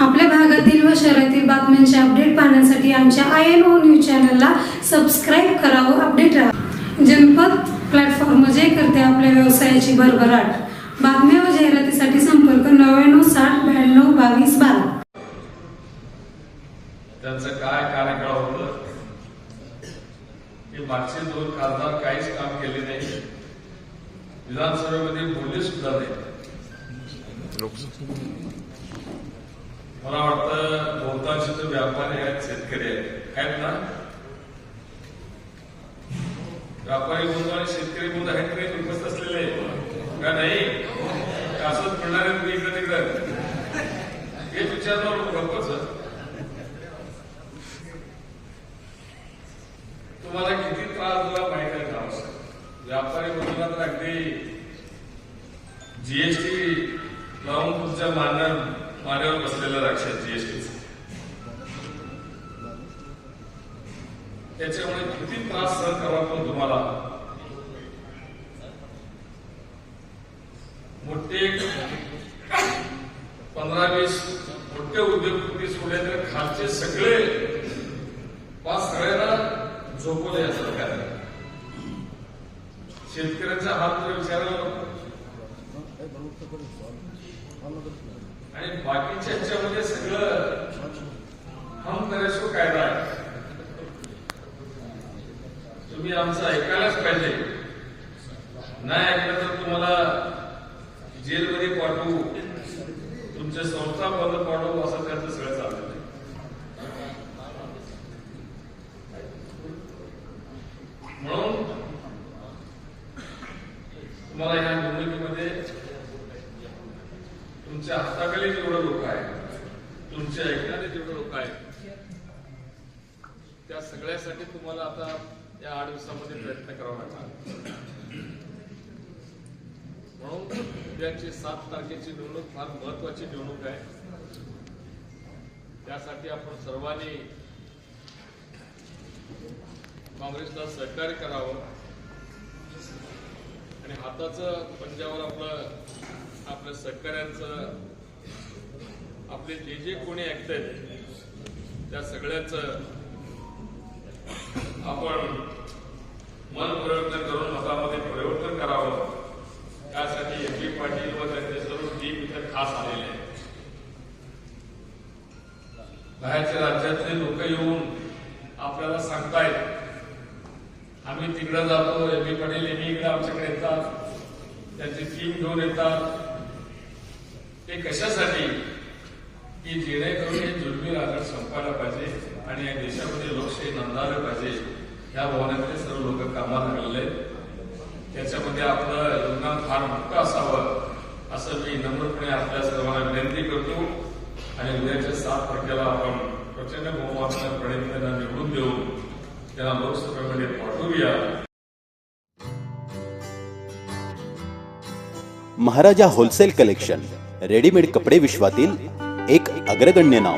आपल्या भागातील व शहरातील बातम्यांचे अपडेट पाहण्यासाठी आमच्या आय एन ओ न्यूज चॅनलला सबस्क्राईब करा व अपडेट राहा. जनपद प्लॅटफॉर्म जे करते आपल्या व्यवसायाची भरभराट. बातम्या व जाहिरातीसाठी संपर्क नव्याण्णव साठ ब्याण्णव बावीस बारा. त्यांचं काय कार्यकाळ होतं? हे मागचे दोन खासदार काहीच काम केले नाही. विधानसभेमध्ये बोलले सुद्धा नाही. मला वाटतं बहुतांश जो व्यापारी आहेत शेतकरी आहेत. आहेत ना व्यापारी बंधू आणि शेतकरी बंधू आहेत का नाही उपस्थित असलेले का नाही? असंच म्हणणार आहे मी इकडं तिकडं? हे विचारणार गप्पच तुम्हाला किती त्रास झाला माहिती आहे का? व्यापारी बंधूंना तर अगदी जीएसटी लावून तुमच्या मानणार मान्यावर बसलेल्या लक्षात जीएसटी त्याच्यामुळे किती त्रास सहन करावा पण तुम्हाला मोठे पंधरा वीस मोठे उद्योगपती सोडले तर खालचे सगळे पाच सगळ्यांना झोपवले या सरकारने शेतकऱ्यांचा हात जर विचारायला नको. आणि बाकीच्या ह्याच्यामध्ये सगळं हम करेसो कायदा आहे. तुम्ही आमचं ऐकायलाच पाहिजे. नाही ऐकलं तर तुम्हाला जेलमध्ये पाठवू. तुमच्या संस्था बंद पाठवू असं त्यांचं सगळं चाललेलं आहे म्हणून तुम्हाला या निवडणुकीमध्ये तुमच्या हाताखाली जेवढं लोक आहेत तुमच्या ऐकण्याने जेवढं लोक आहेत त्या सगळ्यासाठी तुम्हाला आता या आठ दिवसामध्ये प्रयत्न करावा लागणार. म्हणून उद्याची सात तारखेची निवडणूक फार महत्वाची निवडणूक आहे. त्यासाठी आपण सर्वांनी काँग्रेसला सहकार्य करावं. आणि हाताचं पंजावर आपलं आपल्या सहकार्यांचं आपले जे जे कोणी ऐकतायत त्या सगळ्याचं आपण मन परिवर्तन करून मतामध्ये परिवर्तन करावं. त्यासाठी एम पी पाटील व त्यांचे सर्व टीम इथं खास आलेले आहेत. बाहेरच्या राज्यातले लोक येऊन आपल्याला सांगतायत आम्ही तिकडे जातो एम बी पाटील एम इकडे आमच्याकडे येतात. त्यांची टीम घेऊन येतात. ते कशासाठी? की जेणेकरून हे जुलमी राजण संपायला पाहिजे आणि या देशामध्ये लोकशाही नंदावली पाहिजे. या भावनेतले सर्व लोक कामाला लागलेले त्याच्यामध्ये आपलं योगदान फार मोठं असावं असं मी नम्रपणे आपल्या सर्वांना विनंती करतो. आणि उद्याच्या सात तारखेला आपण प्रचंड बहुमताने प्रणित त्यांना निवडून देऊ. त्यांना लोकसभेमध्ये म्हणजे पाठवूया. महाराजा होलसेल कलेक्शन रेडीमेड कपडे विश्वातील एक अग्रगण्य नाव.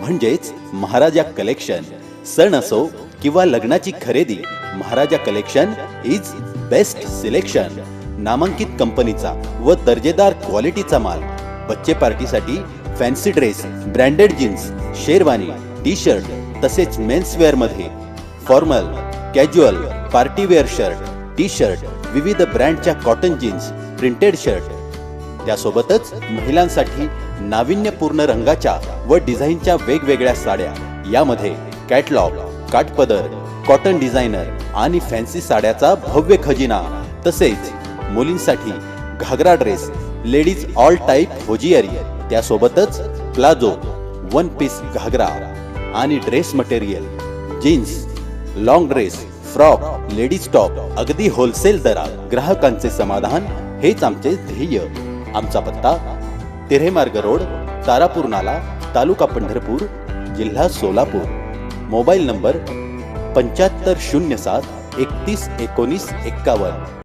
म्हणजेच महाराजा कलेक्शन. सण असो किंवा लग्नाची खरेदी Maharaja collection is best selection नामांकित कंपनीचा व दर्जेदार क्वालिटीचा माल. बच्चे पार्टीसाठी fancy dress branded jeans sherwani T shirt तसेच मेन्सवेअरमध्ये formal casual party wear shirt T shirt विविध ब्रँडच्या कॉटन जीन्स प्रिंटेड शर्ट. त्यासोबतच महिलांसाठी नाविन्यपूर्ण रंगाच्या व डिझाईनच्या वेगवेगळ्या साड्या. यामध्ये कॅटलॉग काटपदर कॉटन डिझायनर आणि फॅन्सी साड्याचा भव्य खजिना. तसेच मुलींसाठी ghagra dress ladies all type hosiery. त्यासोबतच प्लाझो वन पीस घागरा आणि dress material jeans long dress frock ladies top अगदी होलसेल दरात ग्राहकांचे समाधान हेच आमचे ध्येय. आमचा पत्ता तिरेमार्ग रोड तारापूर नाला तालुका पंढरपूर जिल्हा सोलापूर. मोबाईल नंबर पंच्याहत्तर शून्य सात एकतीस एकोणीस एक्कावन्न.